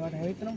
और है इतना।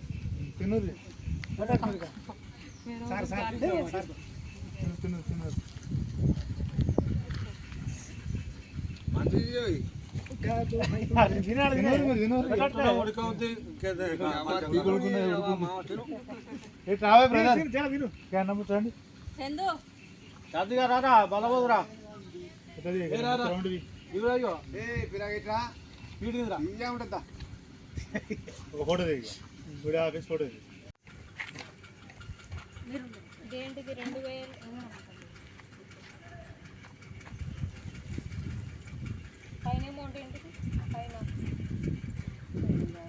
తిన్నది సార్ సార్ తిన్నది తిన్నది ఇక. రావే బ్రదర్ నమ్ముతాండి చందు. రాదుగా రారా బలబోదురా. ఇట్రా. ఇంజా ఉంటుందా? ఫోటో దిగి గుడి ఆఫీస్ ఫోటో దేంటికి రెండు వేలు? పైన అమౌంట్ ఏంటిది? పైన.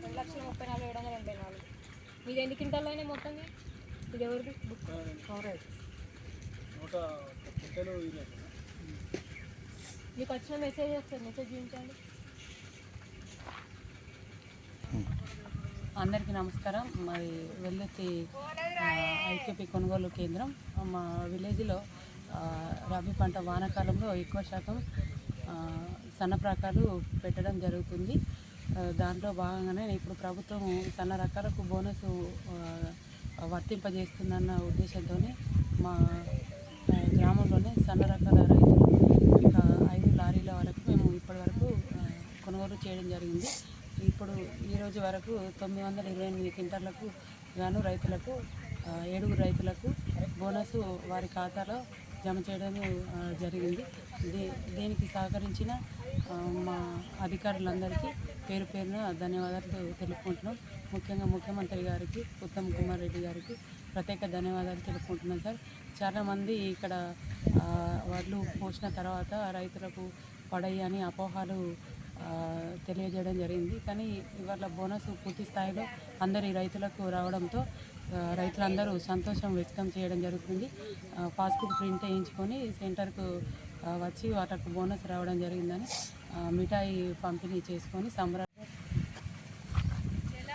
రెండు లక్షల ముప్పై నాలుగు ఏడు వందల ఎనభై నాలుగు. మీది ఎన్ని క్వింటాల్లో అయినాయి మొత్తం? ఇది ఎవరిది? బుక్ కవరేజ్ మీకు వచ్చిన మెసేజ్ వస్తుంది మెసేజ్ చూపించండి. అందరికీ నమస్కారం. మరి వెల్లెత్తి ఐకేపీ కొనుగోలు కేంద్రం మా విలేజ్లో రబీ పంట వానాకాలంలో ఎక్కువ శాతం సన్న రకాలు పెట్టడం జరుగుతుంది. దాంట్లో భాగంగానే ఇప్పుడు ప్రభుత్వం సన్న రకాలకు బోనస్ వర్తింపజేస్తుందన్న ఉద్దేశంతోనే మా ఆ, గ్రామంలోనే సన్న రకాల రైతులు ఒక ఐదు లారీల వరకు మేము ఇప్పటి వరకు ఆ, కొనుగోలు చేయడం జరిగింది ఇప్పుడు ఈ రోజు వరకు తొమ్మిది వందల ఇరవై ఎనిమిది క్వింటర్లకు గాను రైతులకు ఏడుగురు రైతులకు బోనస్ వారి ఖాతాలో జమ చేయడం జరిగింది. దీ దీనికి సహకరించిన మా అధికారులందరికీ పేరు పేరున ధన్యవాదాలు తెలుపుకుంటున్నాం. ముఖ్యంగా ముఖ్యమంత్రి గారికి ఉత్తమ్ కుమార్ రెడ్డి గారికి ప్రత్యేక ధన్యవాదాలు తెలుపుకుంటున్నాం సార్. చాలామంది ఇక్కడ వడ్లు పోసిన తర్వాత రైతులకు పడయ్యని అని అపోహాలు తెలియజేయడం జరిగింది. కానీ ఇవాళ బోనస్ పూర్తి స్థాయిలో అందరి రైతులకు రావడంతో రైతులందరూ సంతోషం వ్యక్తం చేయడం జరుగుతుంది. ఆ, పాస్బుక్ ప్రింట్ వేయించుకొని సెంటర్కు వచ్చి వాళ్ళకు బోనస్ రావడం జరిగిందని మిఠాయి పంపిణీ చేసుకొని సంబరా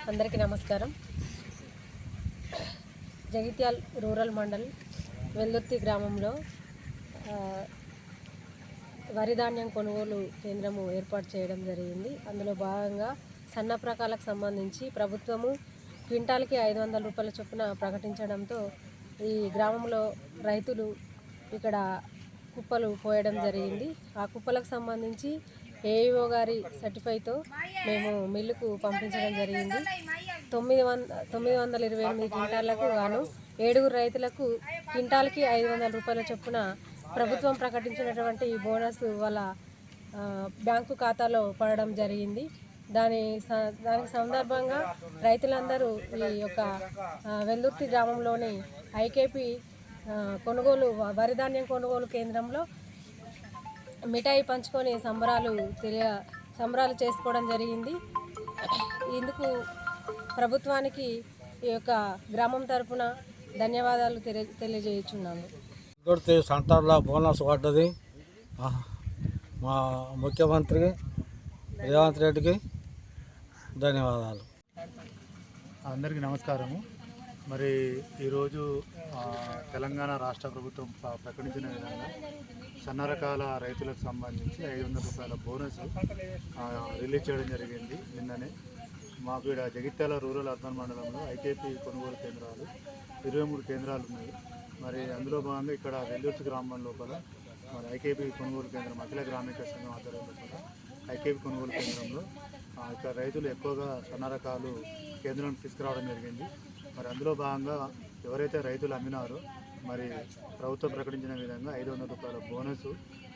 అందరికీ నమస్కారం. జగిత్యాల్ రూరల్ మండల్ వెల్లుర్తి గ్రామంలో వరి ధాన్యం కొనుగోలు కేంద్రము ఏర్పాటు చేయడం జరిగింది. అందులో భాగంగా సన్న ప్రకాలకు సంబంధించి ప్రభుత్వము క్వింటాల్కి ఐదు వందల రూపాయల చొప్పున ప్రకటించడంతో ఈ గ్రామంలో రైతులు ఇక్కడ కుప్పలు పోయడం జరిగింది. ఆ కుప్పలకు సంబంధించి ఏఈఓ గారి సర్టిఫైతో మేము మిల్లుకు పంపించడం జరిగింది. తొమ్మిది వంద తొమ్మిది వందల ఇరవై ఎనిమిది క్వింటాళ్ళకు గాను ఏడుగురు రైతులకు క్వింటాల్కి ఐదు వందల రూపాయల చొప్పున ప్రభుత్వం ప్రకటించినటువంటి ఈ బోనస్ వాళ్ళ బ్యాంకు ఖాతాలో పడడం జరిగింది. దాని స- దానికి సందర్భంగా రైతులందరూ ఈ యొక్క ఆ, వెల్దుర్తి గ్రామంలోని ఐకేపీ కొనుగోలు వరిధాన్యం వరి ధాన్యం కొనుగోలు కేంద్రంలో మిఠాయి పంచుకొని సంబరాలు తెలియ సంబరాలు చేసుకోవడం జరిగింది. ఇందుకు ప్రభుత్వానికి ఈ యొక్క గ్రామం తరఫున ధన్యవాదాలు తెలియ తెలియజేయుచున్నాము. దొరికితే సెంటర్లో బోనస్ పడ్డది. మా ముఖ్యమంత్రి రేవంత్ రెడ్డికి ధన్యవాదాలు. అందరికీ నమస్కారము. మరి ఈరోజు తెలంగాణ రాష్ట్ర ప్రభుత్వం ప్రకటించిన విధంగా సన్న రకాల రైతులకు సంబంధించి ఐదు వందల రూపాయల బోనస్ రిలీజ్ చేయడం జరిగింది నిన్ననే. మాకు ఇక్కడ జగిత్యాల రూరల్ అర్బన్ మండలంలో ఐకేపీ కొనుగోలు కేంద్రాలు ఇరవై మూడు కేంద్రాలు ఉన్నాయి. మరి అందులో భాగంగా ఇక్కడ వెల్లూర్చి గ్రామం లోపల మరి ఐకేపీ కొనుగోలు కేంద్రం అఖిల గ్రామీణ సంఘం ఆధ్వర్యంలో లోపల ఐకేపీ కొనుగోలు కేంద్రంలో ఇక్కడ రైతులు ఎక్కువగా సన్న రకాలు కేంద్రం తీసుకురావడం జరిగింది. మరి అందులో భాగంగా ఎవరైతే రైతులు అమ్మినారో మరి ప్రభుత్వం ప్రకటించిన విధంగా ఐదు వందల రూపాయల బోనస్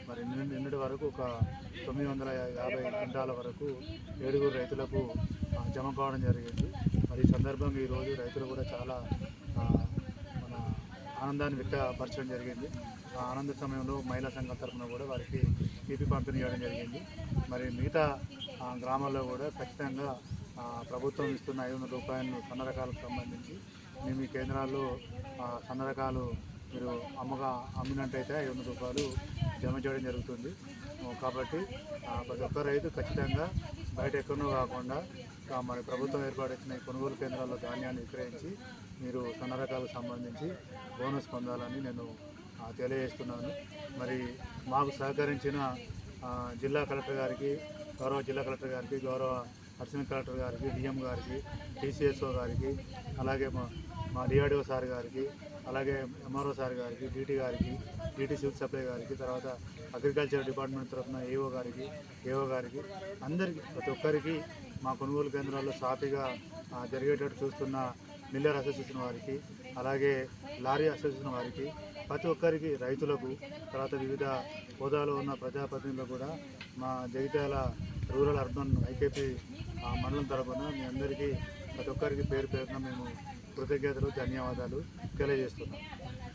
మరి నిన్నటి వరకు ఒక తొమ్మిది వందల యాభై క్వింటాల వరకు ఏడుగురు రైతులకు జమ కావడం జరిగింది. మరి ఈ సందర్భంగా ఈరోజు రైతులు కూడా చాలా ఆనందాన్ని వ్యక్తపరచడం జరిగింది. ఆ ఆనంద సమయంలో మహిళా సంఘం తరఫున కూడా వారికి పీపీ పంపిణీ చేయడం జరిగింది. మరి మిగతా గ్రామాల్లో కూడా ఖచ్చితంగా ప్రభుత్వం ఇస్తున్న ఐదు వందల రూపాయలను సన్న రకాలకు సంబంధించి మేము ఈ కేంద్రాల్లో సన్న రకాలు మీరు అమ్మగా అమ్మినట్టయితే ఐదు వందల రూపాయలు జమ చేయడం జరుగుతుంది. కాబట్టి ప్రతి ఒక్క రైతు ఖచ్చితంగా బయట ఎక్కడో కాకుండా మరి మన ప్రభుత్వం ఏర్పాటు చేసిన కొనుగోలు కేంద్రాల్లో ధాన్యాన్ని విక్రయించి మీరు సన్నరకాలకు సంబంధించి బోనస్ పొందాలని నేను తెలియజేస్తున్నాను. మరి మాకు సహకరించిన జిల్లా కలెక్టర్ గారికి గౌరవ జిల్లా కలెక్టర్ గారికి గౌరవ అడిషనల్ కలెక్టర్ గారికి డిఎం గారికి టీసీఎస్ఓ గారికి అలాగే మా మా డిఆర్డిఓ సార్ గారికి అలాగే ఎంఆర్ఓ సార్ గారికి డీటీ గారికి డీటీ సివిల్ సప్లై గారికి తర్వాత అగ్రికల్చర్ డిపార్ట్మెంట్ తరఫున ఏఓ గారికి ఏఓ గారికి అందరికీ ప్రతి ఒక్కరికి మా కొనుగోలు కేంద్రాల్లో సాఫీగా జరిగేటట్టు చూస్తున్న మిల్లర్ అసోసియేషన్ వారికి అలాగే లారీ అసోసియేషన్ వారికి ప్రతి ఒక్కరికి రైతులకు తర్వాత వివిధ హోదాలో ఉన్న ప్రజాప్రతినిధులకు కూడా మా జగిత్యాల రూరల్ అర్బన్ ఐకేపీ ఆ, మండలం తరఫున మీ అందరికీ ప్రతి ఒక్కరికి పేరు పేరున మేము కృతజ్ఞతలు ధన్యవాదాలు తెలియజేస్తున్నాం.